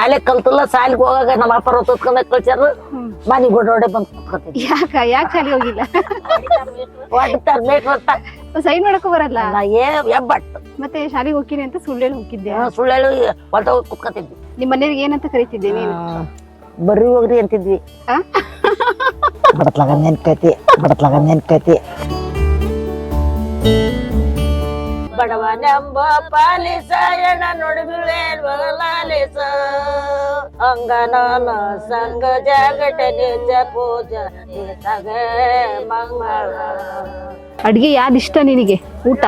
ಶಾಲೆ ಕಲ್ತಲ್ಲ ಶಾಲೆಗೆ ಹೋಗಾಗ ನಮ್ಮ ಅಪ್ಪ ಹೊತ್ಕೊಂಡ ಕಳ್ಸ್ಯಾರ. ಮನೆಗೆ ಓಡೋಡೆ ಬಂದು ಕುತ್ಕೊತಿದ್ವಿ ಯಾಕ ಯಾಕೆ ಶಾಲೆಗೆ ಹೋಗಿಲ್ಲ? ಹೊಡಿತಾರ ಮೇಟ್ರ್ ಅಂತ. ಸೈನ್ ಮಾಡಕ್ಕೂ ಬರಲ್ಲ? ನಾ ಏ ಎಬ್ಬಟ್ ಮತ್ತೆ ಶಾಲೆಗೆ ಹೋಗ್ತೀನಿ ಅಂತ ಸುಳ್ಳೇಳು ಹೋಗಿದ್ದೆ ಸುಳ್ಳೇಳು ಹೊಲ್ಟ ಹೋಗಿ ಕುತ್ಕೊತಿದ್ವಿ. ನಿಮ್ಮ ಮನೆಯವ್ರಿಗೆ ಏನಂತ ಕರಿತಿದ್ದೆ ನೀನು? ಬರ್ರಿ ಹೋಗ್ರಿ ಅಂತಿದ್ವಿ? ಬಡತ್ಲಾಗ ನೆನ್ಕೈತಿ ಬಡತ್ಲಾಗ ನೆನ್ಕೈತಿ ಬಡವನೆಂಬ ಪಾಲಿಸ ಎಣ ನುಡಿಬಿಳೇನ್ ಬದಲಾಲಿಸ ಅಂಗನಾನ ಸಂಗ ಜಗಟ ನಿಜ ಪೂಜ ಮಂಗಳ. ಅಡ್ಗೆ ಯಾವ್ದು ಇಷ್ಟ ನಿನಗೆ? ಊಟ?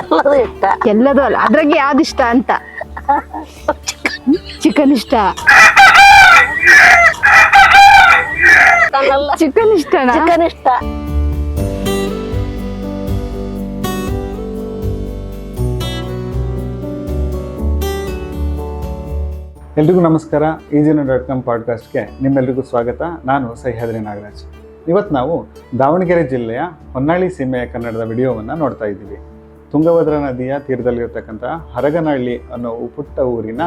ಎಲ್ಲದೂ ಇಷ್ಟ. ಎಲ್ಲದೂ ಅಲ್ಲ. ಅದ್ರಾಗೆ ಯಾವ್ದು ಇಷ್ಟ ಅಂತ? ಚಿಕನ್ ಇಷ್ಟ. ಚಿಕನ್ ಇಷ್ಟ ಚಿಕನ್ ಇಷ್ಟ. ಎಲ್ರಿಗೂ ನಮಸ್ಕಾರ. ಈಜಿನ ಡಾಟ್ ಕಾಮ್ ಪಾಡ್ಕಾಸ್ಟ್ಗೆ ನಿಮ್ಮೆಲ್ರಿಗೂ ಸ್ವಾಗತ. ನಾನು ಸಹ್ಯಾದ್ರಿ ನಾಗರಾಜ್. ಇವತ್ತು ನಾವು ದಾವಣಗೆರೆ ಜಿಲ್ಲೆಯ ಹೊನ್ನಾಳಿ ಸೀಮೆಯ ಕನ್ನಡದ ವಿಡಿಯೋವನ್ನು ನೋಡ್ತಾ ಇದ್ದೀವಿ. ತುಂಗಭದ್ರಾ ನದಿಯ ತೀರದಲ್ಲಿರತಕ್ಕಂಥ ಹರಗನಹಳ್ಳಿ ಅನ್ನೋ ಪುಟ್ಟ ಊರಿನ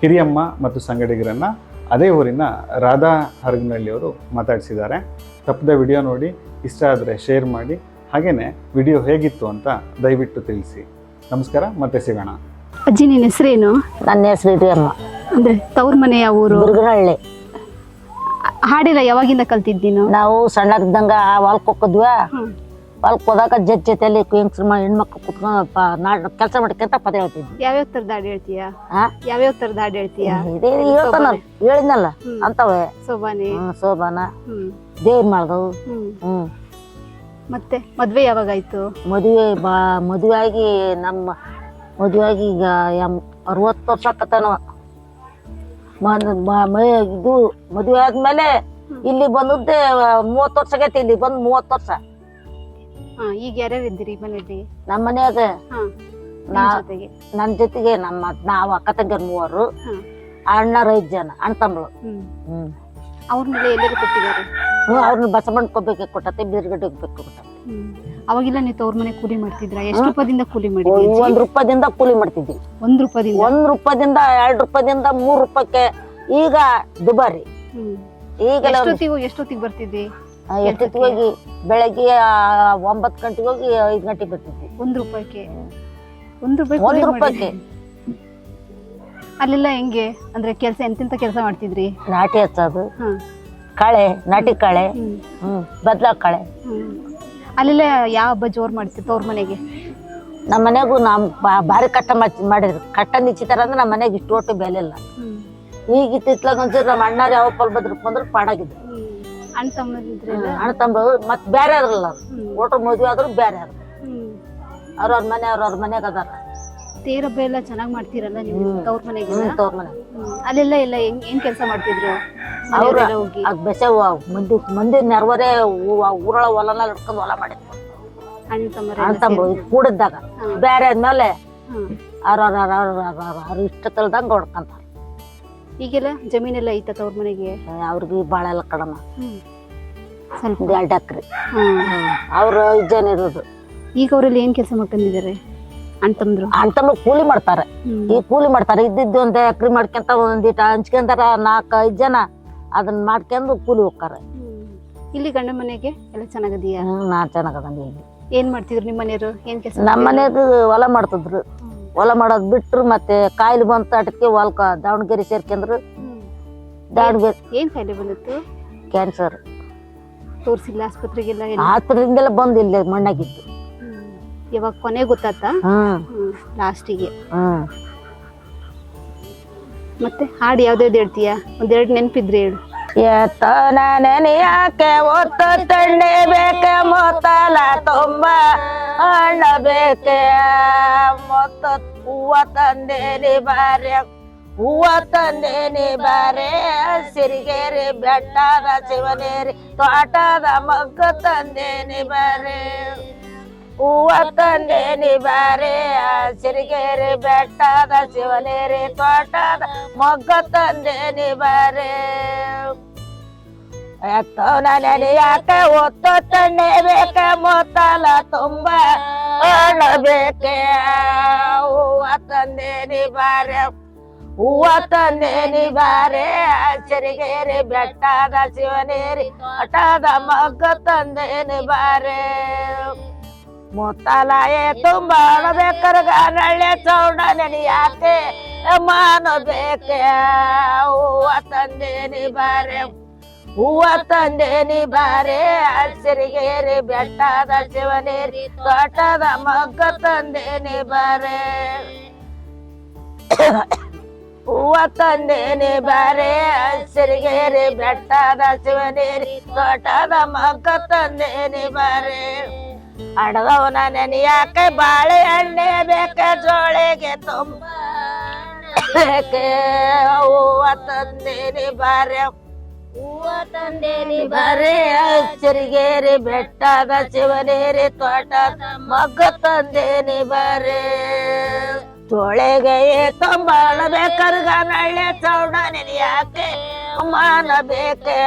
ಹಿರಿಯಮ್ಮ ಮತ್ತು ಸಂಗಡಿಗರನ್ನು ಅದೇ ಊರಿನ ರಾಧಾ ಹರಗನಹಳ್ಳಿಯವರು ಮಾತಾಡಿಸಿದ್ದಾರೆ. ತಪ್ಪದ ವಿಡಿಯೋ ನೋಡಿ, ಇಷ್ಟ ಆದರೆ ಶೇರ್ ಮಾಡಿ ಹಾಗೆಯೇ ವಿಡಿಯೋ ಹೇಗಿತ್ತು ಅಂತ ದಯವಿಟ್ಟು ತಿಳಿಸಿ. ನಮಸ್ಕಾರ, ಮತ್ತೆ ಸಿಗೋಣ. ಅಜ್ಜಿ ನಿನ್ನ ಹೆಸರೇನು? ನನ್ನ ಹೆಸರು ಹಿರಿಯಮ್ಮ ಅಂದ್ರೆ ತವ್ರ ಮನೆ ಯಾವ ಊರು? ಬುರ್ಗನಹಳ್ಳಿ ಹಾಡಿಲ್ಲ ಯಾವಾಗಿಂದ ಕಲ್ತಿದ್ದೀನಿ ನೀನು? ನಾವು ಆ ಹೊಲ್ಕ್ ಹೋಗಿದ್ವ ಹ್ಮ್. ಹೊಲ್ಕ್ ಹೋದಾಗ ಜತ್ ಜೊತೆಲಿ ಹೆಂಗ್ಸ್ರ ಹೆಣ್ಮಕ್ಳು ಕುತ್ಕೊಂಡು ಕೆಲಸ ಮಾಡ್ಕೊಂತ ಪದ ಹೇಳ್ತಿದ್ವಿ. ಯಾವ್ಯಾವ ತರದ ಹಾಡು ಹೇಳ್ತೀಯ? ಆ? ಯಾವ್ಯಾವ ತರದ ಹಾಡು ಹೇಳ್ತೀಯ? ಇದೇ ಹೇಳ್ತಾನ ಹೇಳಿದ್ನಲ್ಲ ಹ್ಮ್. ಅಂತವೇ. ಸೋಬಾನೆ ಹ್ಮ್, ಶೋಭಾನ. ಹ್ಮ್. ದೇವ್ರ ಮಾಡ್ದವು. ಹ್ಮ್. ಹ್ಮ್. ಮತ್ತೆ ಮದ್ವೆ ಯಾವಾಗಾಯ್ತು ಮದುವೆ ಬಾ ಮದುವೆ ಆಗಿ ನಮ್ಮ ಮದುವೆ ಆಗಿ ಈಗ ಎಂ- ಅರವತ್ತು ವರ್ಷ ಆಕತ್ತಾನವ ಇದು ಮದುವೆ ಆದ್ಮೇಲೆ ಇಲ್ಲಿ ಬಂದದ್ದೇ ಮೂವತ್ತು ವರ್ಷ ಆಗೈತಿ ಇಲ್ಲಿ ಬಂದ್ ಮೂವತ್ತು ವರ್ಷ. ಈಗ ಯಾರ್ಯಾರು ಇದ್ದೀರಿ ಮನೇಲಿ ನಮ್ಮ ಮನ್ಯಾಗ ನನ್ನ ಜೊತೆಗೆ? ನಮ್ಮ ನಾವು ಅಕ್ಕ ತಂಗಿಯರ್ ಮೂವರು. ಅಣ್ಣ ಅಣ್ಣರು ಐದು ಜನ ಅಣ್ಣ ತಮ್ಮಳು. ಹ್ಮ್. ಅವ್ರನ್ನೆಲ್ಲ ಎಲ್ಲರೂ ಕೊಟ್ಟಿದ್ದಾರೆ? ಹ್ಮ್ ಅವ್ರನ್ನ ಬಸವಣ್ಣ ಕೊಬ್ಬಕ್ಕೆ ಕೊಟ್ಟತೆ ಬೀರ್ಗಡ್ಡೆ ಬೇಕು ಕೊಟ್ಟತೆ ಹ್ಮ್ ಅವಾಗೆಲ್ಲ ನೀವು ತವ್ರ ಮನೆ ಕೂಲಿ ಮಾಡ್ತಿದ್ರ? ಎಷ್ಟು ರೂಪಾಯಿಂದ ಕೂಲಿ ಮಾಡಿದ್ರಿ ಒಂದ್ ರೂಪಾಯಿಂದ ಕೂಲಿ ಮಾಡ್ತಿದ್ವಿ. ಒಂದ್ ರೂಪಾಯಿಂದ ಒಂದ್ ರೂಪಾಯಿಂದ ಎರಡ್ ರೂಪಾಯಿಂದ ಮೂರ್ ರೂಪಾಯಕ್ಕೆ ಈಗ ದುಬಾರಿ. ಈಗೆಲ್ಲ ಎಷ್ಟೊತ್ತಿಗೆ ಎಷ್ಟೊತ್ತಿಗೆ ಬರ್ತಿದ್ವಿ ಎಷ್ಟೊತ್ತಿಗೆ ಹೋಗಿ? ಬೆಳಗ್ಗೆ ಆ, ಒಂಬತ್ತು ಗಂಟೆಗೆ ಹೋಗಿ ಐದು ಗಂಟೆಗೆ ಬರ್ತಿದ್ವಿ. ಒಂದ್ ರೂಪಾಯಿಗೆ ಒಂದ್ ರೂಪಾಯಿ ಒಂದ್ ಕೂಲಿ ರೂಪಾಯಿಗೆ ಮಾಡಿದ್ರಿ. ಅಲ್ಲೆಲ್ಲ ಹೆಂಗೆ? ಅಂದ್ರೆ ಕೆಲಸ ಎಂತೆಂತ ಕೆಲಸ ಮಾಡ್ತಿದ್ರಿ? ನಾಟಿ ಹಚ್ಚೋದು. ಹಾ. ಕಳೆ ನಾಟಿ ಕಳೆ. ಹ್ಮ್. ಬದ್ಲ ಕಳೆ. ಹ್ಮ್. ಅಲ್ಲೆಲ್ಲ ಯಾವ ಹಬ್ಬ ಜೋರ್ ಮಾಡ್ತಿತ್ತು ತವ್ರ ಮನೆಗೆ? ನಮ್ಮ ಮನೆಗೂ ನಮ್ ಭಾರಿ ಕಟ್ಟ ಮಚ್- ಮಾಡಿದ್ರು. ಕಟ್ಟ ನಿಚ್ಚಿತಾರ ಅಂದ್ರೆ ನಮ್ಮ ಮನೆಗೆ ಇಷ್ಟು ಒಟ್ಟು ಬೆಲೆ ಇಲ್ಲ ಈಗ ಇತ್ತಿತ್ಲಾಗ ಒಂಚೂರು ನಮ್ಮ ಅಣ್ಣಾರು ಯಾವ ಪಲ್ ಬದ್ರಪ್ಪ ಅಂದ್ರೆ ಪಾಡಾಗಿದ್ರು. ಅಣ್ಣ ತಮ್ಮದಿದ್ರೆ ಅಣ್ಣ ಮತ್ತೆ ಬೇರೆ ಆದ್ರಲ್ಲ ಅವ್ರು ಒಟ್ರು ಮದ್ವೆ ಆದ್ರು ಬೇರೆ ಅದ್ರ ಅವ್ರವ್ರ ಮನೆ ಅವ್ರವ್ರ ಮನೆಗೆ ಅದಾರ. ತೇರ್ ಹಬ್ಬ ಎಲ್ಲ ಚೆನ್ನಾಗ್ ಮಾಡ್ತೀರಲ್ಲ ನೀವು ಹ್ಮ್. ತವ್ರ ಮನೆಗೆ ಹ್ಮ್ ತವ್ರ ಮನೆ. ಅಲ್ಲೆಲ್ಲ ಎಲ್ಲ ಹೆಂಗ್ ಏನ್ ಕೆಲಸ ಮಾಡ್ತಿದ್ರು? ಅವ್ರ ಮನೆಯವ್ರೆಲ್ಲ ಹೋಗಿ? ಅದ್ ಬೆಸೆ ಮಂದಿ ಮಂದಿ ನೆರವರೇ ಊರೊಳ ಹೊಲನ ಹಿಡ್ಕೊಂಡು ಹೊಲ ಮಾಡಿದ್ರು. ಅಣ್ಣ ತಮ್ಮರ ಅಣ್ಣ ತಮ್ಮ ಕೂಡಿದ್ದಾಗ. ಬೇರೆ ಆದ್ಮೇಲೆ ಹ್ಮ್. ಅವ್ರ ಇಷ್ಟ ತಿಳ್ದಂಗ ಹೊಡ್ಕೊಂತಾರೆ. ಈಗೆಲ್ಲ ಜಮೀನೆಲ್ಲ ಐತ ತವ್ರ ಮನೆಗೆ? ಅವ್ರಿಗೆ ಬಾಳ ಎಲ್ಲ ಕಡಮ. ಹ್ಮ್. ಸ್ವಲ್ಪ. ಎರಡು ಎಕ್ರೆ. ಹ್ಮ್. ಅವ್ರು ಐದ್ ಜನ ಇರೋದು. ಈಗ ಅವರೆಲ್ಲ ಏನ್ ಕೆಲಸ ಮಾಡ್ಕೊಂಡಿದ್ದಾರೆ? ಅಣ್ಣ ಕೂಲಿ ಮಾಡ್ತಾರೆ. ಈ ಕೂಲಿ ಮಾಡ್ತಾರೆ. ಇದ್ದಿದ್ದು ಒಂದ್ ಎಕ್ರೆ ಮಾಡ್ಕೊಂತ ಒಂದಿಟ ಹಂಚ್ಕೊಂತಾರ ನಾಲ್ಕ ಐದ್ ಜನ. ಅದನ್ನ ಮಾಡ್ಕೊಂಡು ಕೂಲಿ ಹೋಗ್ತಾರ. ಇಲ್ಲಿ ಗಂಡ ಮನೆಗೆ ಎಲ್ಲ ಚೆನ್ನಾಗದೀಯಾ ನಾ ಚೆನ್ನಾಗದಂಗ ಇಲ್ಲಿ. ಏನ್ ಮಾಡ್ತಿದ್ರು ನಿಮ್ಮ ಮನೆಯವರು? ಏನ್ ಕೆಲಸ ನಮ್ಮ ಮನೆಯದು ಹೊಲ ಮಾಡ್ತಿದ್ರು. ಹೊಲ ಮಾಡೋದ್ ಬಿಟ್ರು ಮತ್ತೆ ಕಾಯಿಲೆ ಬಂತ ಅಟಕ್ಕೆ ಹೊಲ್ಕ ದಾವಣಗೆರೆ ಸೇರ್ಕೊಂಡ್ರು. ದಾವಣಗೆರೆ ಏನ್ ಕಾಯಿಲೆ ಬಂದಿತ್ತು? ಕ್ಯಾನ್ಸರ್. ತೋರಿಸಿಲ್ಲ ಆಸ್ಪತ್ರೆಗೆಲ್ಲ ಎಲ್ಲ? ಬಂದಿಲ್ಲ ಬಂದು ಯಾವಾಗ ಕೊನೆ ಗೊತ್ತಾತ? ಲಾಸ್ಟಿಗೆ. ಮತ್ತೆ ಹಾಡು ಯಾವ್ದಾವ್ದು ಹೇಳ್ತೀಯಾ? ಒಂದೆರಡು ನೆನಪಿದ್ರೆ ಹೇಳು. ನೆನೆಯಾಕೆ ಒತ್ತ ತಣ್ಣೆ ಬೇಕೆ ಮೊತ್ತಲ ತುಂಬ ಅಣ್ಣ ಬೇಕೆ? ಮೊತ್ತ ಹೂವ ತಂದೇನಿ ಬಾರ್ಯ ಹೂವ ತಂದೇನಿ ಬಾರೆ ಸಿರಿಗೇರಿ ಬೆಟ್ಟದ ಶಿವನೇರಿ ತೋಟದ ಮಗ್ಗ ತಂದೇನಿ ಬಾರೆ. ಹೂವ ತಂದೇನಿ ಬಾರೆ ಸಿರಿಗೇರಿ ಬೆಟ್ಟದ ಶಿವನೇರಿ ತೋಟದ ಮೊಗ್ಗ ತಂದೇನಿ ಬಾರೆ ಎತ್ತೋ ನನಗೆ ಯಾಕೆ ಒತ್ತು ತಣ್ಣೆ ಬೇಕೆ ಮೊತ್ತಲ ತುಂಬ ಹಣ ಬೇಕೆ ಹೂವ ತಂದೇನಿ ಬಾರೆ ಹೂವ ತಂದೇನಿ ಬಾರೆ ಚರಿಗೇರಿ ಬೆಟ್ಟದ ಶಿವನೇರಿ ಹಠದ ಮಗ್ಗ ತಂದೇನಿ ಬಾರೆ ಮುತ್ತಲಾಯೆ ತುಂಬ ಬೇಕರ್ಗ ನಳ್ಳೆ ಚೌಡ ನೆನೆಯಾಕೆ ಮಾನ ಬೇಕೆ, ಹೂವ ತಂದೇನಿ ಬಾರೆ. ಹೂವ ತಂದೇನಿ ಬಾರೆ ಹಸಿರಿಗೇರಿ ಬೆಟ್ಟದ ಶಿವನೇರಿ, ತೋಟದ ಮಗ್ಗ ತಂದೇನಿ ಬಾರೆ. ಹೂವ ತಂದೇನಿ ಬಾರೆ ಹಸಿರಿಗೇರಿ ಬೆಟ್ಟದ ಶಿವನೇರಿ, ತೋಟದ ಮಗ್ಗ ತಂದೇನಿ ಬಾರೆ. ಅಡದವನ ನೆನೆಯಾಕೆ ಬಾಳೆ ಎಣ್ಣೆ ಬೇಕ ಜೋಳಿಗೆ ತುಂಬ ಬೇಕೆ? ಹೂವ ತಂದೇನಿ ಬಾರೆ. ಹೂವ ತಂದೇನಿ ಬಾರೆ, ಹಸಿರಿಗೇರಿ ಬೆಟ್ಟದ ಶಿವನೇರಿ ತೋಟದ ಮಗ್ಗ ತಂದೇನಿ ಬಾರೆ. ತೊಳೆಗೆ ತಂಬಾಳ ಬೇಕರ್ಗ ನಳ್ಳೆ ಚೌಡ ಯಾಕೆ ಮಾನ ಬೇಕೆ?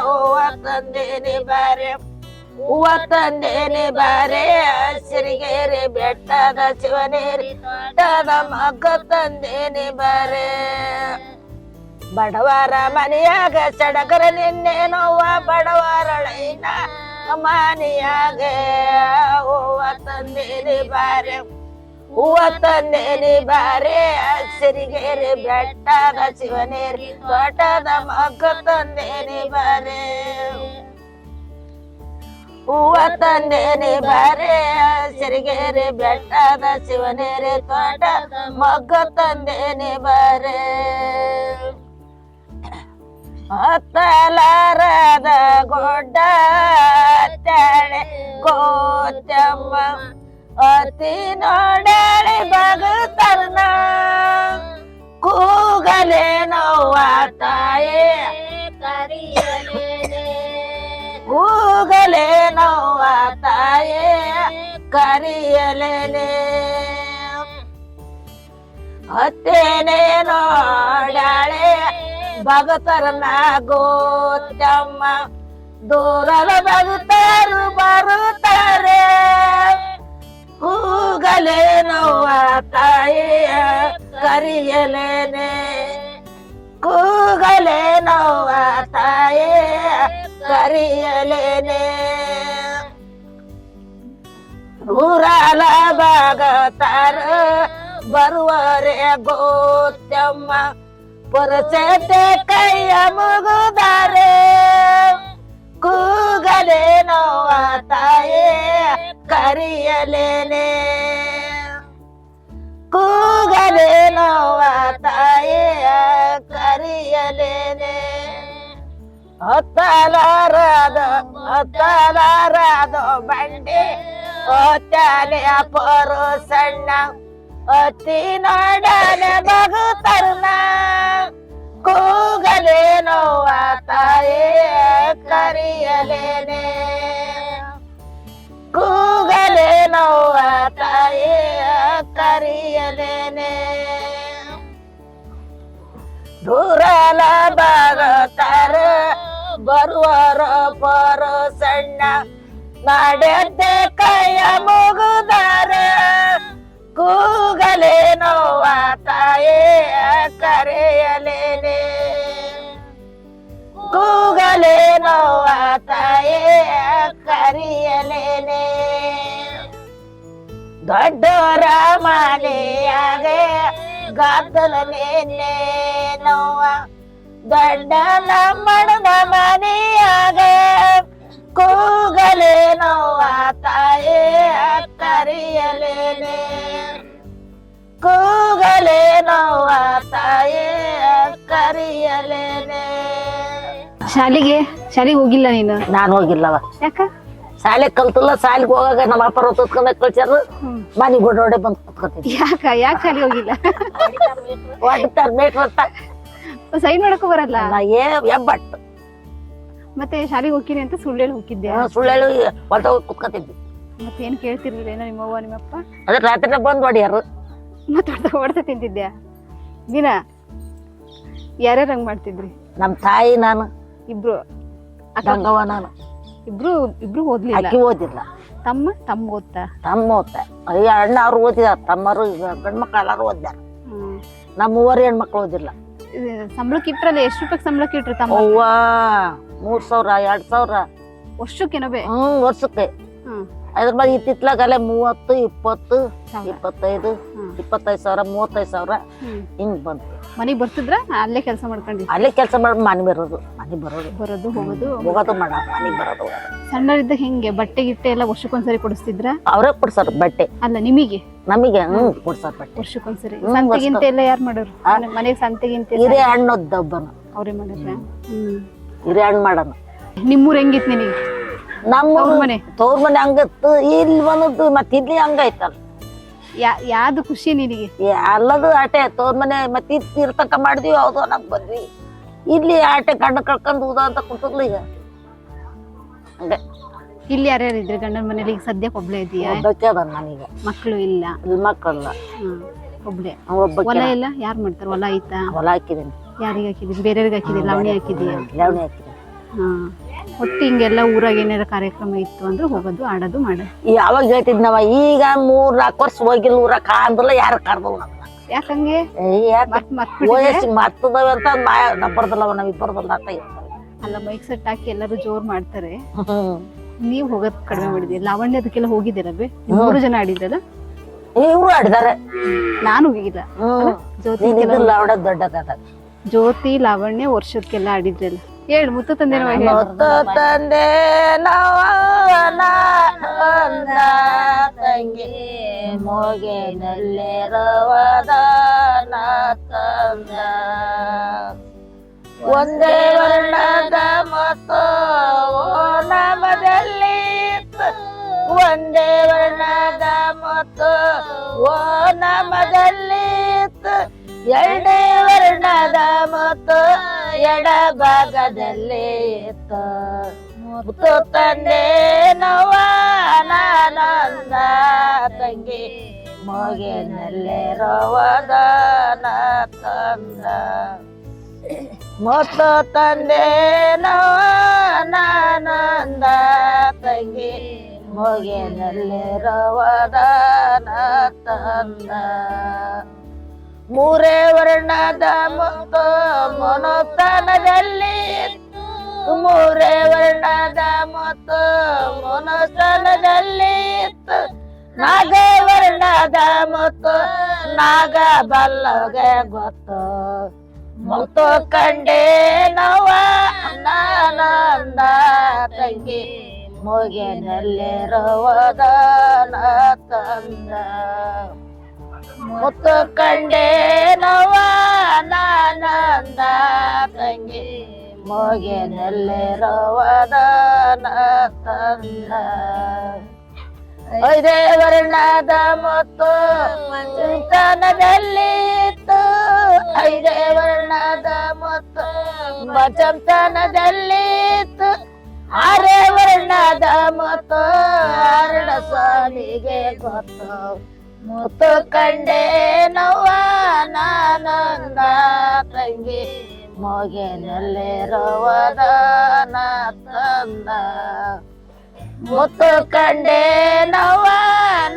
ಹೂವ ತಂದೇನಿ ಬಾರೆ. ಹೂವ ತಂದೇನೆ ಬಾರೆ, ಹಸಿರಿಗೇರಿ, ಬೆಟ್ಟದ ಶಿವನೇರಿ ತೋಟದ ಮಗ ತಂದೇನೆ ಬಾರೆ. ಬಡವರ ಮನೆಯಾಗ ಸಡಗರ ನಿನ್ನೆ ನೋವ ಬಡವರಳೈನ ಮನೆಯಾಗ. ಹೂವ ತಂದೇನೆ ಬಾರೆ ಹೂವ ತಂದೇನೆ ಬಾರೆ, ಹಸಿರಿಗೇರಿ, ಬೆಟ್ಟದ ಶಿವನೇರಿ, ತೋಟದ ಮಗ ತಂದೇನೆ ಬಾರೆ. ಹೂವ ತಂದೇನಿ ಬಾರೆ ಸಿರಿಗೆರೆ ಬೆಟ್ಟದ ಶಿವನೇರಿ ತೋಟ, ಮಗ್ಗ ತಂದೇನಿ ಬಾರೆ. ಹತ್ತಲಾರದ ಗೊಡ್ಡ ತಳೆ ಕೋತಮ್ಮ ಅತಿ ನೋಡಾಳೆ ಕರಿಯಲೇನೆ ಹತ್ತೇನೆ ನೋಡಾಳೆ ಭಗತರನ ಗೋತಮ್ಮ ದೂರದ ಭಗತರು ಬರುತ್ತಾರೆ ಕೂಗಲೆ ನೋವ ತಾಯಿಯ ಕರಿಯಲೇನೆ ಕೂಗಲೆ ನೋವ ತಾಯಿಯ ಕರಿಯಲೇನೆ ಊರಾಲ ಬಾಗತಾರ ಬರುವರೆ ಗೋತ್ಯಮ್ಮ, ಪುರಸತೆ ಕೈಯ ಮುಗುದಾರೆ. ಕೂಗಲೇ ನೋವ ತಾಯೇ, ಕರಿಯಲೇನೆ. ಕೂಗಲೇ ನೋವ ತಾಯೇ, ಕರಿಯಲೇನೆ. ಹತ್ತಲಾರದ ಹತ್ತಲಾರದ ಬಂಡಿ ಹೊತ್ತಾಲೆ ಪರು ಸಣ್ಣ. ಅತಿ ನೋಡಲೆ ಬಗುತರ್ನ ಕೂಗಲೆ ನೋವ ತಾಯೇ ಕರಿಯಲೇನೆ. ಕೂಗಲೆ ನೋವ ತಾಯೇ ಕರಿಯಲೇನೆ. ದೂರಲ ಬರುತ್ತಾರೆ ಬರುವರ ಪರ ಸಣ್ಣ. ನಡೆದ್ದೆ ಕೈಯ ಮುಗುದಾರ. ಕೂಗಲೆ ನೋವ ತಾಯೇ ಕರೆಯಲೇನೆ. ಕೂಗಲೆ ನೋವ ತಾಯೇ ಕರೆಯಲೇನೆ. ದೊಡ್ಡೋರ ಮನೆಯಾಗೆ ನೆನ್ನೆ ನೋವ. ದೊಡ್ಡ ನಮ್ಮಣ್ಣನ ಮನೆಯಾಗೆ ಕೂಗಲೆ ನೋವ ತಾಯೇ ಅತ್ತರಿಯಲೇನೆ. ಕೂಗಲೇ ನೋವ ತಾಯೇ ಕರಿಯಲೇನೆ ಶಾಲೆಗೆ? ಶಾಲೆಗೆ ಹೋಗಿಲ್ಲ ನೀನು? ನಾನು ಹೋಗಿಲ್ಲವ ಯಾಕ? ಶಾಲೆ ಕಲ್ತಲ್ಲ ಶಾಲೆಗೆ ಹೋಗಾಗ ನಮ್ಮ ಅಪ್ಪ ತುತ್ಕೊಂಡ ಕಳ್ಸ್ಯಾರ ಮನೆ ಗುಡ್ಡೋಡೆ ಬಂದು ಕುತ್ಕೊತೀನಿ. ಯಾಕ? ಯಾಕ ಶಾಲೆಗೆ ಹೋಗಿಲ್ಲ? ಹೊಡಿತಾರ ಮೇಟ್ರ ಸೈನ್ ಮಾಡಕ್ಕೂ ಬರಲ್ಲ? ಏ ಎಬ್ಬಟ್ ಮತ್ತೆ ಶಾಲೆಗೆ ಹೋಗ್ತೀನಿ ಅಂತ ಸುಳ್ಳೇಳಿ ಹೋಗಿದ್ದೆ. ಸುಳ್ಳೇಳು ಹೊಲ್ತ ಹೋಗಿ ಕುತ್ಕೊತಿದ್ವಿ. ಏನ್ ಕೇಳ್ತಿರ್ಲಿಲ್ಲ ನಿಮ್ಮವ್ವ ನಿಮ್ಮಪ್ಪ ಅದ್ರ ರಾತ್ರಿ ಬಂದು ಹೊಡಿಯಾರು ಮತ್ತೆ ಹೊಡ್ತ ಹೊಡ್ತ ತಿಂತಿದ್ದೆ. ದಿನ ಯಾರ್ಯಾರು ಹಂಗ್ ಮಾಡ್ತಿದ್ರಿ? ನಮ್ಮ ತಾಯಿ ನಾನು ಇಬ್ರು ಗಂಗವ್ವ ನಾನು. ಇಬ್ರು ಇಬ್ರು ಓದ್ಲಿಲ್ಲ? ಅಕ್ಕಿ ಓದಿಲ್ಲ. ತಮ್ಮ ತಮ್ಮ ಓದ್ತಾ? ತಮ್ಮ ಓದ್ತ. ಅಯ್ಯ ಅಣ್ಣ ಅವ್ರು ಓದಿದಾರ ತಮ್ಮರು ಈಗ ಗಂಡ್ಮಕ್ಳು ಎಲ್ಲಾರು ನಮ್ಮ ಮೂವರು ಹೆಣ್ಮಕ್ಳು ಓದಿಲ್ಲ. ಸಂಬಳಕ್ಕೆ ಇಟ್ರಲ್ಲ ಎಷ್ಟು ರೂಪಾಯಿ ಸಂಬಳಕ್ಕೆ ಇಟ್ರು ತಮ್ಮ? ಅವ್ವ. ಮೂರ್ ಸಾವಿರ ಎರಡ್ ಸಾವಿರ. ವರ್ಷಕ್ಕೇನೋ ಬೇ ಹ್ಮ್ ವರ್ಷಕ್ಕೆ. ಹ್ಮ್. ಅದ್ರ ಬಗ್ಗೆ ಇತ್ತಿತ್ಲಾಗಲ್ಲೇ ಮೂವತ್ತು ಇಪ್ಪತ್ತು. ಇಪ್ಪತ್ತೈದು. ಇಪ್ಪತ್ತೈದು ಸಾವಿರ ಮೂವತ್ತೈದು ಸಾವಿರ ಹಿಂಗ್ ಬಂತು. ಮನೆಗ್ ಬರ್ತಿದ್ರ? ಅಲ್ಲೇ ಕೆಲಸ ಮಾಡ್ಕೊಂಡು? ಅಲ್ಲೇ ಕೆಲಸ ಮಾಡಿ ಮನೆ ಬರೋದು ಮನೆ ಬರೋದು. ಬರೋದು ಹೋಗೋದು ಹೋಗೋದು ಮಾಡ ಮನೆಗೆ ಬರೋದು. ಸಣ್ಣರಿದ್ದ ಹೆಂಗೆ? ಬಟ್ಟೆ ಗಿಟ್ಟೆ ಎಲ್ಲ ವರ್ಷಕ್ಕೊಂದ್ಸರಿ ಕೊಡಿಸ್ತಿದ್ರ? ಅವರೇ ಕೊಡ್ಸಾರ ಬಟ್ಟೆ. ಅಲ್ಲ ನಿಮಗೆ? ನಮಗೆ ಹ್ಮ್ ಕೊಡ್ಸಾರ ಬಟ್ಟೆ. ವರ್ಷಕ್ಕೊಂದ್ಸರಿ. ಸಂತೆಗಿಂತ ಎಲ್ಲ ಯಾರು ಮಾಡೋರು? ಮನೆಗೆ ಮನೆ- ಮನೆಗ್ ಸಂತೆಗಿಂತ ಹಿರೇ ಹಣ್ಣು ಹಬ್ಬನ ಅವ್ರೇ ಮಾಡಿದ್ರ? ಹ್ಮ್. ಹಣ್ಣು ಮಾಡೋಣ. ನಿಮ್ಮೂರ್ ಹೆಂಗಿತ್ ನಿನಗೆ? ನಮ್ಮ ಮನೆ. ತೋರ್ ಮನೆ ಹಂಗತ್ತು ಇಲ್ಲಿ ಬಂದದ್ದು ಮತ್ತೆ ಇಲ್ಲಿ ಹಂಗೈತಲ್ಲ ಯಾ ಯಾವ್ದು ಖುಷಿ ನಿನಗೆ? ಎಲ್ಲದು ಆಟೆ ತೋರ್ ಮನೆ ಮತ್ತೆ ಇದ್ ತೀರ್ಥಕ ಮಾಡಿದ್ವಿ ಹೌದು ಅನ್ನಕ್ ಬಂದ್ವಿ. ಇಲ್ಲಿ ಆಟೆ ಕಣ್ಣು ಕಳ್ಕೊಂಡು ಊದ ಅಂತ ಕುಂತದ್ಲು ಈಗ. ಹಂಗೆ. ಇಲ್ಲಿ ಯಾರ್ಯಾರು ಇದ್ರಿ ಗಂಡನ ಮನೇಲಿ? ಈಗ ಸದ್ಯಕ್ಕೆ ಒಬ್ಳೆ ಇದೀಯಾ ಒಬ್ಬಕ್ಕೆ ಅದ ನನಗ ಮಕ್ಕಳು ಇಲ್ಲ. ಇಲ್ಲಿ ಮಕ್ಕಳಲ್ಲ. ಹ್ಮ್ ಒಬ್ಳೆ. ಒಬ್ಬಕ್ಕೆ ಹೊಲ ಇಲ್ಲ? ಯಾರು ಮಾಡ್ತಾರೆ? ಹೊಲ ಐತಾ? ಹೊಲ ಹಾಕಿದ್ದೀನಿ ಯಾರಿಗೆ ಹಾಕಿದ್ದೀರಿ? ಬೇರೆಯವ್ರಿಗೆ ಹಾಕಿದ್ದೀರಿ? ಲವಣಿ ಹಾಕಿದೀಯ ಲವಣಿ ಹಾಕಿದ್ದೀನಿ ಹಾ. ಒಟ್ಟು ಹಿಂಗೆಲ್ಲ ಊರಾಗ ಏನಾರ ಕಾರ್ಯಕ್ರಮ ಇತ್ತು ಅಂದ್ರೆ ಹೋಗೋದು ಆಡೋದು ಮಾಡೋದು? ಯಾವಾಗ ಹೇಳ್ತಿದ್ನವ ಈಗ ಮೂರ್ ನಾಲ್ಕು ವರ್ಷ ಹೋಗಿಲ್ಲ ಊರ ಕಾಂದಿಲ್ಲ ಯಾರು ಕರ್ದಲ್ಲ ನಮ್ನ. ಯಾಕಂಗೆ ಮತ್ ವಯಸ್ಸು ಮತ್ತದವ ಅಂತ ಬರ್ದಲ್ಲವ ನಾವ್ ಇಬ್ಬರ್ದಲ್ಲ ಅಂತ ಅಲ್ಲ ಮೈಕ್ ಸೆಟ್ ಹಾಕಿ ಎಲ್ಲರೂ ಜೋರ್ ಮಾಡ್ತಾರೆ. ನೀವು ಹೋಗೋದ್ ಕಡಿಮೆ ಮಾಡಿದ್ರಿ ಲಾವಣ್ಯ ಅದಕ್ಕೆಲ್ಲ ಹೋಗಿದ್ದೀರ ಬೇ ಮೂರು ಜನ ಆಡಿದ್ರಲ್ಲ? ಇವ್ರು ಆಡಿದಾರೆ ನಾನು ಹೋಗಿಲ್ಲ. ಜ್ಯೋತಿ ನೀನ್ ಇದ್ದಿಲ್ಲ ಅವಡ ದೊಡ್ಡದ ಜ್ಯೋತಿ ಲಾವಣ್ಯ ವರ್ಷಕ್ಕೆಲ್ಲ ಆಡಿದ್ರಲ್ಲ. ಹೇಳಿ, ಮುತ್ತು ತಂದೆ ತಂದೆ ತಂಗಿ ತಂದ. ಒಂದೇ ವರ್ಣದ ಮತ್ತು ನಮದಲ್ಲಿ ಒಂದೇ ವರ್ಣದ ಮತ್ತು ಓ ನಮದಲ್ಲಿ ಎರಡೇ ವರ್ಣದ ಮತ್ತು ಎಡ ಭಾಗದಲ್ಲಿ ಇತ್ತು. ಮುತ್ತು ತಂದೆ ನವ ತಂಗಿ ಮೊಗೆನಲ್ಲಿರುವದ ತಂದ ಮುತ್ತು ತಂದೆ ನವ ನಾನಂದ, ತಂಗಿ ಮೊಗೆನಲ್ಲಿರುವದ ತಂದ ಮೂರೇ ವರ್ಣದ ಮುತ್ತು ಮನೋಸ್ಥಾನದಲ್ಲಿ ಮೂರೇ ವರ್ಣದ ಮುತ್ತು ಮನೋಸ್ಥಾನದಲ್ಲಿ ನಾಗ ವರ್ಣದ ಮುತ್ತು ನಾಗ ಬಲ್ಲಗೆ ಗೊತ್ತು. ಮುತ್ತು ಕಂಡೇ ನವ, ನಾನಂದ ತಂಗಿ. ನಾ ತಂದ. ಮುತ್ತು ಕಂಡೆ ನವ ನಾನಂದ ತಂಗಿ. ಮೊಗೆನಲ್ಲಿರುವದ ತಂದ. ಐದೇ ವರ್ಣದ ಮುತ್ತು ಚಿಂತನದಲ್ಲಿ ಇತ್ತು ಐದೇ ವರ್ಣದ ಮುತ್ತು ಮಚಂತನದಲ್ಲಿ ಇತ್ತು ಆರೇ ವರ್ಣದ ಮುತ್ತು ಅರಣ ಸ್ವಾಮಿಗೆ ಗೊತ್ತು. ಮುತ್ತು ಕಂಡೆ ನವ್ವ ನಾನಂದ ತಂಗಿ. ಮೊಗೆನಲ್ಲಿರುವದ ತಂದ ಮುತ್ತು ಕಂಡೆ ನವ್ವ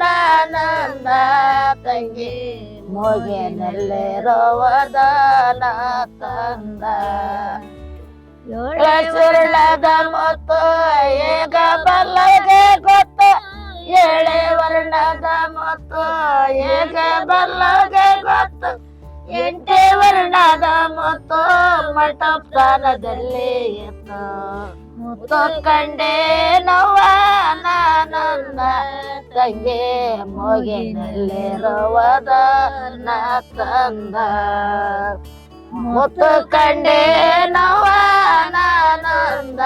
ನಾನಂದ ತಂಗಿ. ಮೊಗೆನಲ್ಲಿರುವದ ತಂದ ಸುರುಳದ ಮತ್ತು ಏಗ ಬಲ್ಲಗೆ ಗೊತ್ತು ಏಳೆ ವರ್ಣದ ಮತ್ತು ಏಕ ಬಲ್ಲಗೆ ಗೊತ್ತು. ಎಂಟೇ ವರ್ಣದ ಮತ್ತು ಮಠಸ್ಥಾನದಲ್ಲಿ ಎತ್ತು. ಮುತ್ತು ಕಂಡೆ ನೋವ ನನ್ನ ತಂಗೆ ಮೊಗಿನಲ್ಲಿರುವದ ನಾ ತಂದ. ಮುತ್ತು ಕಂಡೆ ನೋವ ನಾನಂದ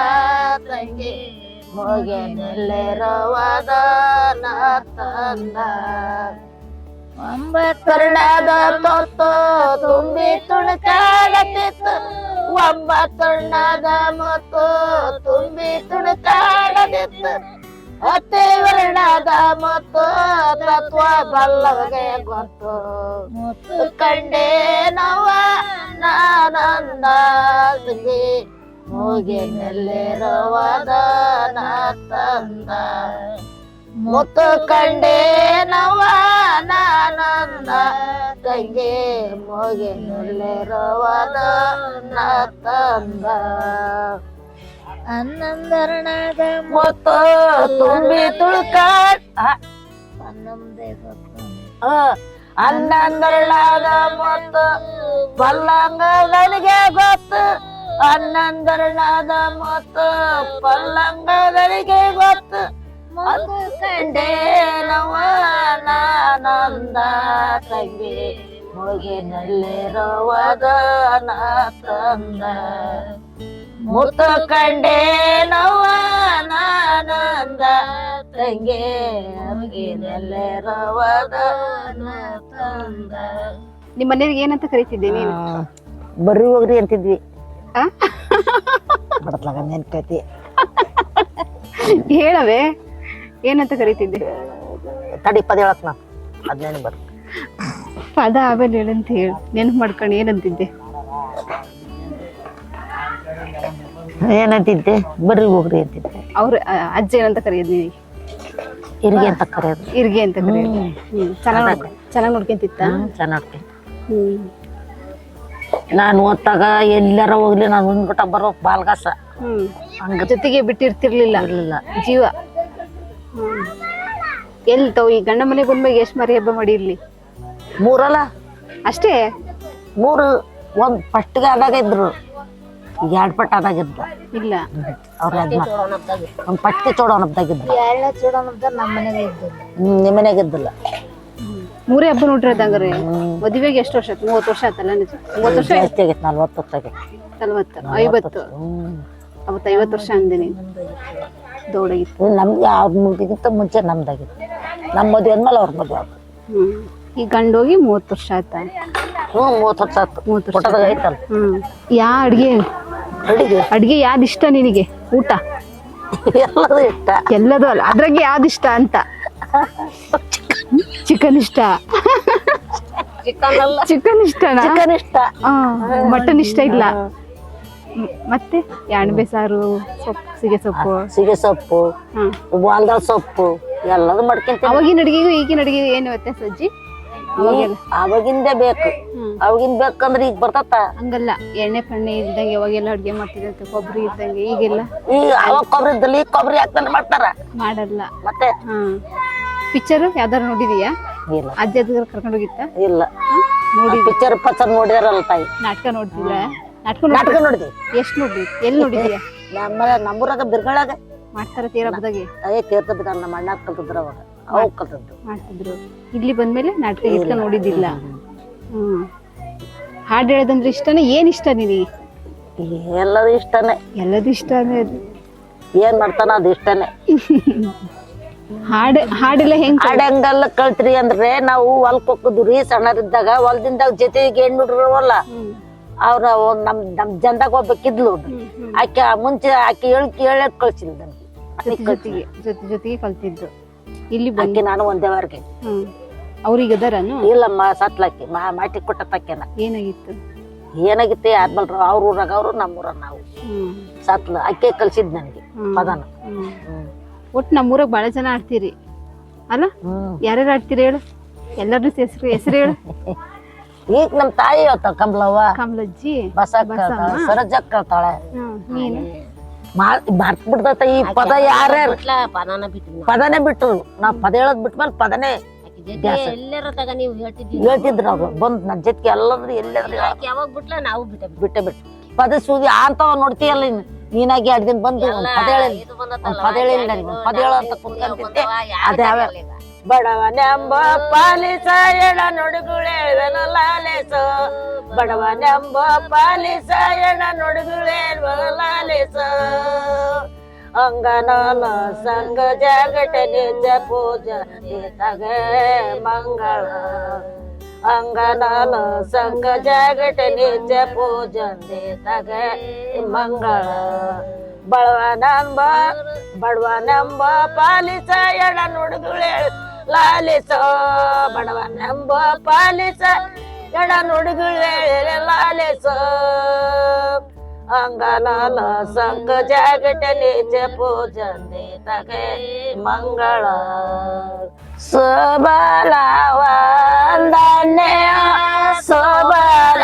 ತಂಗಿ ಮೊಗೆನಲ್ಲಿರುವದ ನಾ ತಂದ ಒಂಬತ್ತರ್ಣದ ತೊತ್ತು ತುಂಬಿ ತುಣಕಾಡತಿತ್ತು ಒಂಬತ್ತರ್ಣದ ಮತ್ತು ತುಂಬಿ ತುಣಕಾಡತಿತ್ತು ಅತಿ ವರ್ಣದ ಮತ್ತು ತತ್ವ ಬಲ್ಲವಗೆ ಗೊತ್ತು. ಮುತ್ತು ಕಂಡೇನವ ನಾನಂದ ಸಿಗಿ ಮೂಗಿನಲ್ಲಿರುವದ ತಂದ ಮುತ್ತು ಕಂಡೇ ನವ ನಾನಂದ. ತಂಗಿ ನಾ ತಂದ ಹನ್ನೊಂದರಣದ ಮೊತ್ತ ತುಂಬಿ ತುಳ್ಕಾಡ್ ಹನ್ನೊಂದರಳಾದ ಮೊತ್ತ. ಪಲ್ಲಂಗದನಿಗೆ ಗೊತ್ತು. ಹನ್ನೊಂದರಳಾದ ಮತ್ತು ಪಲ್ಲಂಗದನಿಗೆ ಗೊತ್ತು. ಅದು ಕಂಡೇನವ ನಾನಂದ ತಂಗಿ ಮುಗಿನಲ್ಲಿರುವದ ನಾ ತಂದ ಮುತ್ತು ಕಂಡೇನವ ನಾನಂದ ತಂಗಿ ಮುಗಿನಲ್ಲಿರುವದ ನಾ ತಂದ ನಿಮ್ಮ ಮನೆಯವ್ರಿಗೆ ಏನಂತ ಕರಿತಿದ್ದೆ ನೀನು ಬರ್ರಿ ಹೋಗ್ರಿ ಅಂತಿದ್ವಿ? ಬಡತ್ಲಾಗ ನೆನ್ಕೈತಿ ಹೇಳವೆ ಏನಂತ ಕರಿತಿದ್ದೆ? ತಡಿ ಪದ ಹೇಳಕ್ ನಾ. ಅದ್ನೇನು ಬರ್ ಪದ ಆಮೇಲೆ ಹೇಳಂತ ಹೇಳಿ. ನೆನ್ಪು ಮಾಡ್ಕೊಂಡು ಏನಂತಿದ್ದೆ? ಏನಂತಿದ್ದೆ? ಬರ್ರಿ ಹೋಗ್ರಿ ಅಂತಿದ್ದೆ. ಅವ್ರ ಅಜ್ಜ ಏನಂತ ಕರೆಯೋದು ನಿನಗೆ ಇರ್ಗಿ ಅಂತ ಕರೆಯೋದು. ಇರ್ಗೆ ಅಂತ ಕರೆಯೋದು. ಚೆನ್ನಾಗಿ ಚೆನ್ನಾಗಿ ನೋಡ್ಕೊಂತಿತ್ತ? ಚೆನ್ನಾಗಿ ಹ್ಮ್. ನಾನು ಓದ್ತಾಗ ಎಲ್ಲಾರ ಹೋಗ್ಲಿ ನಾನು ಒಂದ್ಬಿಟ್ಟ ಬರೋ ಬಾಲ್ಗಾಸ. ಹ್ಮ್. ಹಂಗ ಜೊತೆಗೆ ಬಿಟ್ಟಿರ್ತಿರ್ಲಿಲ್ಲ. ಇರ್ಲಿಲ್ಲ. ಜೀವ. ಹ್ಮ್. ಎಲ್ಲಿ ತಾವು ಈ ಗಂಡ ಮನೆ ಬಂದ್ಮೇಲೆ ಎಷ್ಟು ಮರಿ ಹಬ್ಬ ಮಾಡಿರ್ಲಿ? ಮೂರಲ್ಲ? ಅಷ್ಟೇ? ಮೂರು ಒಂದ್ ಪಟ್ಟಿಗೆ ಆದಾಗ ಇದ್ರು. ಈಗ ಎರಡ್ ಪಟ್ಟ ಆದಾಗ ಇದ್ದ ಇಲ್ಲ. ಅವ್ರ ಒಂದ್ ಪಟ್ಟಿಗೆ ಚೋಡೋನ್ ಹಬ್ದಾಗಿದ್ರು ಎರಡನೇ ಚೂಡನದ ನಮ್ಮ ಮನೆಗೆ ಇದ್ದಿಲ್ಲ. ನಿಮ್ಮ ನಿಮ್ಮನೆಗೆ ಇದ್ದಿಲ್ಲ. ಮೂರೇ ಹಬ್ಬ ನೋಡ್ರಿ ಹಂಗಾರೆ ಮದುವೆಗೆ ಎಷ್ಟು ವರ್ಷ ಆಯ್ತು? ಮೂವತ್ತು ವರ್ಷ ಆಯ್ತಲ್ಲ ನಿಜ? ಮೂವತ್ತು ವರ್ಷ ಆಯ್ತು? ಜಾಸ್ತಿ ಆಗೈತೆ ನಲ್ವತ್ತು ವರ್ಷ ಆಗೈತೆ ನಲ್ವತ್ತು ಐವತ್ತು. ಅವತ್ತು ಐವತ್ತು ವರ್ಷ ಅಂದಿನಿ. ದೌಡಾಗಿತ್ತು. ನಮ್ಗೆ ಅವ್ರ ಮುಗಿಗಿಂತ ಮುಂಚೆ ನಮ್ದಾಗಿತ್ತು. ನಮ್ಮ ಮದುವೆ ಅಂದ್ಮೇಲೆ ಅವ್ರ ಮದುವೆ ಆಯ್ತು ಈಗ ಗಂಡ ಹೋಗಿ ಮೂವತ್ತು ವರ್ಷ ಆಯ್ತಾ? ಹ್ಞೂ ಮೂವತ್ತು ವರ್ಷ ಆಯ್ತು ಮೂವತ್ತು ವರ್ಷ ಆಯ್ತಲ್ಲ ಐತಲ್ಲ. ಹ್ಮ್ ಯಾ ಅಡುಗೆ? ಅಡುಗೆ? ಅಡುಗೆ ಯಾವ್ದು ಇಷ್ಟ ನಿನಗೆ? ಊಟ? ಎಲ್ಲದೂ ಇಷ್ಟ. ಎಲ್ಲದೂ ಅಲ್ಲ. ಅದ್ರಾಗೆ ಯಾವ್ದು ಇಷ್ಟ ಅಂತ? ಚಿಕನ್ ಇಷ್ಟ. ಚಿಕನ್ ಅಲ್ಲ. ಚಿಕನ್ ಇಷ್ಟ. ಮಟನ್ ಇಷ್ಟ ಇಲ್ಲ. ಮತ್ತೆ ಯಾಣಬೆ ಸಾರು ಸೊಪ್ಪು ಸಿಗೆ ಸೊಪ್ಪು. ಸಿಗೆ ಸೊಪ್ಪು ವಾಲ್ದಾಳ ಸೊಪ್ಪು ಎಲ್ಲದು ಮಾಡ್ಕೊಂತ ಅವಾಗಿನ ಅಡಿಗೆಗೂ ಈಗಿನ ಅಡಿಗೆಗೂ ಏನು ವ್ಯತ್ಯಾಸ ಅಜ್ಜಿ? ಅವಾಗಿಂದೇ ಬೇಕು. ಅವಾಗಿಂದ ಬೇಕಂದ್ರೆ ಈಗ ಬರ್ತತ್ತ. ಹಂಗಲ್ಲ ಎಣ್ಣೆ ಪಣ್ಣೆ ಇದ್ದಂಗೆ ಅವಾಗೆಲ್ಲ ಅಡ್ಗೆ ಮಾಡ್ತಿದಂತೆ ಕೊಬ್ಬರಿ ಇದ್ದಂಗೆ ಈಗೆಲ್ಲ. ಈಗ ಅವಾಗ ಕೊಬ್ಬರಿ ಇದ್ದಲ್ಲಿ ಈಗ ಕೊಬ್ಬರಿ ಹಾಕ್ತಾನೆ ಮಾಡ್ತಾರ. ಮಾಡಲ್ಲ. ಮತ್ತೆ? ಹ್ಮ್ ಪಿಕ್ಚರ್ ಯಾವ್ದಾರು ನೋಡಿದೀಯಾ? ಇಲ್ಲ. ಅಜ್ಜ ಕರ್ಕೊಂಡು ಹೋಗಿತ್ತ? ಇಲ್ಲ. ನೋಡಿ ಪಿಕ್ಚರ್ ಪಚ್ಚರ್ ನೋಡಿದಾರಲ್ಲ ತಾಯಿ ನಾಟಕ ನೋಡ್ತಿದ್ರ? ನಾಟಕ ನಾಟಕ ನೋಡಿದ್ವಿ. ಎಷ್ಟು ನೋಡಿ ಎಲ್ಲಿ ನೋಡಿದೀಯಾ? ನಮ್ಮ ನಮ್ಮೂರಾಗ ಬಿರ್ಗಳಾಗ. ಮಾಡ್ತಾರ ತೀರ ಬದಾಗಿ? ಅದೇ ತೀರ್ಥ ಬಿದ್ದಾರ ನಮ್ಮ ಅಣ್ಣ ಕಲ್ತಿದ್ರು ಅವಾಗ. ಅವಾಗ ಕಲ್ತಿದ್ರು. ಮಾಡ್ತಿದ್ರು. ಇಲ್ಲಿ ಬಂದ್ಮೇಲೆ ನಾಟಕ ಇಷ್ಟ ನೋಡಿದ್ದಿಲ್ಲ. ಹ್ಮ್ ಹಾಡು ಹೇಳೋದಂದ್ರೆ ಇಷ್ಟನೇ? ಏನ್ ಇಷ್ಟ ನಿನಗೆ? ಎಲ್ಲದು ಇಷ್ಟನೇ. ಎಲ್ಲದು ಇಷ್ಟನೇ ಅದು. ಏನ್ ಮಾಡ್ತಾನ ಅದು ಇಷ್ಟನೇ. ಹಾಡು ಹಾಡಿಲ್ಲ ಹೆಂಗ್ ಹಾಡಂಗಲ್ಲ ಕಳ್ತ್ರಿ ಅಂದ್ರೆ ನಾವು ಹೊಲ್ಕ್ ಹೋಗಿದ್ವಿ ಸಣ್ಣರಿದ್ದಾಗ ಹೊಲ್ದಿಂದಾಗ ಜೊತೆಗೆ ಹೆಣ್ಣು ಹುಡುಗರವಲ್ಲ. ಅವ್ರ ನಮ್ ನಮ್ ಜನದಾಗ ಹ್ಮ್. ಆಕೆ ಮುಂಚೆ ಆಕೆ ಹೇಳಿ ಕೇಳ ಕಳ್ಸಿಲ್ಲ ನನಗೆ ಜೊತೆ ಜೊತೆಗೆ ಕಲ್ತಿದ್ದು. ಇಲ್ಲಿ ಬಂದು ನಾನು ಒಂದೇ ವಾರಗೆ ಅವ್ರಿಗೆ ಅದಾರನು? ಇಲ್ಲಮ್ಮ ಸತ್ಲಾಕಿ ಮಾ ಮಾಟಿ ಕೊಟ್ಟತ್ತಕ್ಕೇನ ಏನಾಗಿತ್ತು? ಏನಾಗಿತ್ತು ಆದ್ಮೇಲೆ ಅವ್ರ ಊರಾಗ ಅವ್ರು ನಮ್ಮ ಊರಾಗ ನಾವು ಸತ್ಲ ಅಕ್ಕೆ ಕಳ್ಸಿದ್ ನನಗೆ. ಪದನ. ಒಟ್ಟು ನಮ್ಮೂರಾಗ ಭಾಳ ಜನ ಆಡ್ತೀರಿ. ಅಲ್ಲ? ಯಾರ್ಯಾರು ಆಡ್ತೀರಿ ಹೇಳು? ಎಲ್ಲರೂ ಹೆಸರು ಹೆಸರು ಹೇಳು. ಈಗ ನಮ್ಮ ತಾಯಿ ಹೇಳ್ತಾಳ ಕಮಲವ್ವ. ಕಮಲಜ್ಜಿ ಬಸಕ್ಕ ಸರಜಕ್ಕ ಹೇಳ್ತಾಳೆ. ನೀನು? ಬರ್ತ್ ಬಿಡ್ತೈತ ಈ ಪದ ಯಾರ್ಯಾರು? ಪದಾನ ಬಿಟ್ಟು ಪದನೇ ಬಿಟ್ರು. ನಾವ್ ಪದ ಹೇಳೋದ್ ಬಿಟ್ಮೇಲೆ ಪದನೇ ಹೇಳ್ತಿದ್ರು ಅವ್ರು. ಬಂದ್ ನನ್ ಜೊತೆಗೆ ಎಲ್ಲಾದ್ರೂ ಎಲ್ಲಾದ್ರೂ ಯಾವಾಗ ಬಿಟ್ಲ? ನಾವು ಬಿಟ್ಟ ಬಿಟ್ಟೆ ಬಿಟ್ಟು ಪದ ಸೂದಿ ಅಂತವ ನೋಡ್ತೀಯಲ್ಲ ನೀನು. ನೀನಾಗಿ ಎರಡು ದಿನ ಬಂದು ಒಂದ್ ಪದ ಹೇಳಿಲ್ಲ ಒಂದ್ ಪದ ಹೇಳಿಲ್ಲ ನನಗೆ ಒಂದ್ ಪದ ಹೇಳು ಅಂತ ಕುತ್ಕೊಂತಿದ್ದೆ. ಅದೇ ಅವ ಬಡವನೆಂಬ ಪಾಲಿಸ ಎಡ ನುಡುಗುಳೇಳ್ವೆನ ಲಾಲೇಸ. ಬಡವನೆಂಬ ಪಾಲಿಸ ಎಡ ನುಡುಗುಳೇಳ್ವೆನ ಲಾಲೇಸ. ಅಂಗನಾಲ ಸಂಗ ಜಗಟ ನಿಜ ಪೂಜ ಮಂಗಳ. ಅಂಗನಾಲ ಸಂಘ ಜಗಟ ನಿಜ ಪೂಜ ತಗ ಮಂಗಳ. ಬಡವನೆಂಬ, ಬಡವನಂಬ ಪಾಲಿಸ ಎಡ ನುಡುಗುಳೆ. ಲಾಲಿಸ ಬಡವನಂಬ ಪಾಲಿಸ ಎಡ ನುಡಿದುಳೆ ಲಾಲಿಸ ಅಂಗನಾಲ ಸಂಕ ಜಗಟ ನಿಜ ಪೂಜಂದೆ ತಗೆ ಮಂಗಳ ಸಬಲ ವಂದನೆ ಸಬಲ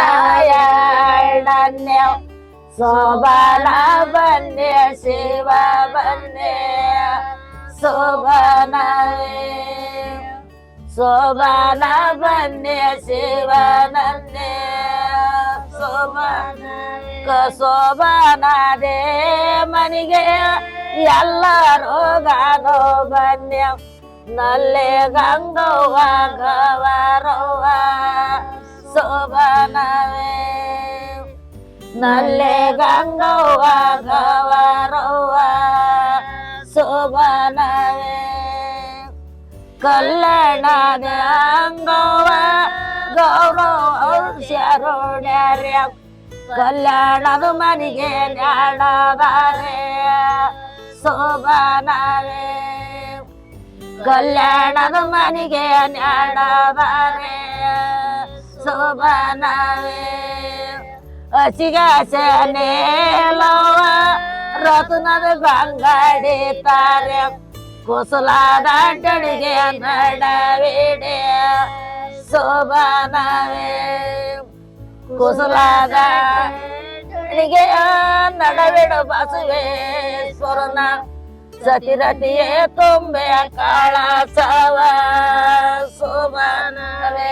ಶೋಭನ ಬನ್ನಿ ಶಿವ ಬನ್ನಿ ಶೋಭನವೇ ಶೋಭನ ಬನ್ನಿ ಶಿವನನ್ನೇ ಶೋಭನ ಶೋಭನದೇ ಮನಿಗೆ ಎಲ್ಲರೂ ಗಾನೋ ಬನ್ಯ ನಲ್ಲೆ ಗಂಗವ್ವ ಗವರವ್ವ ಶೋಭನವೇ ನಲ್ಲೆ ಗಂಗವ್ವ ಗವರವ್ವ ಶೋಭನವೇ ಕಲ್ಯಾಣದ ಅಂಗವ ಗೌರವ ಶರೋಣ್ಯರ್ಯ ಕಲ್ಯಾಣದ ಮನೆಗೆ ನ್ಯಾಣದಾರೆ ಸೋಬನಾರೆ ಕಲ್ಯಾಣದ ಮನೆಗೆ ನ್ಯಾಣದಾರೆ ಸೋಬನಾರೆ ಹಸಿಗಾಸನೆ ಲವ ರತ್ನದ ಬಂಗಡಿ ತಾರೆ. ಕುಸಲಾದ ಅಡ್ಡಳಿಗೆ ನಡವಿಡೆ ಶೋಭನವೇ ಕುಸಲಾದ ಅಡಿಗೆ ನಡವಿಡು ಬಸವೇಶ್ವರನ ಸತಿರತಿಯೇ ತುಂಬೆ ಕಾಳ ಸವ ಶೋಭನವೇ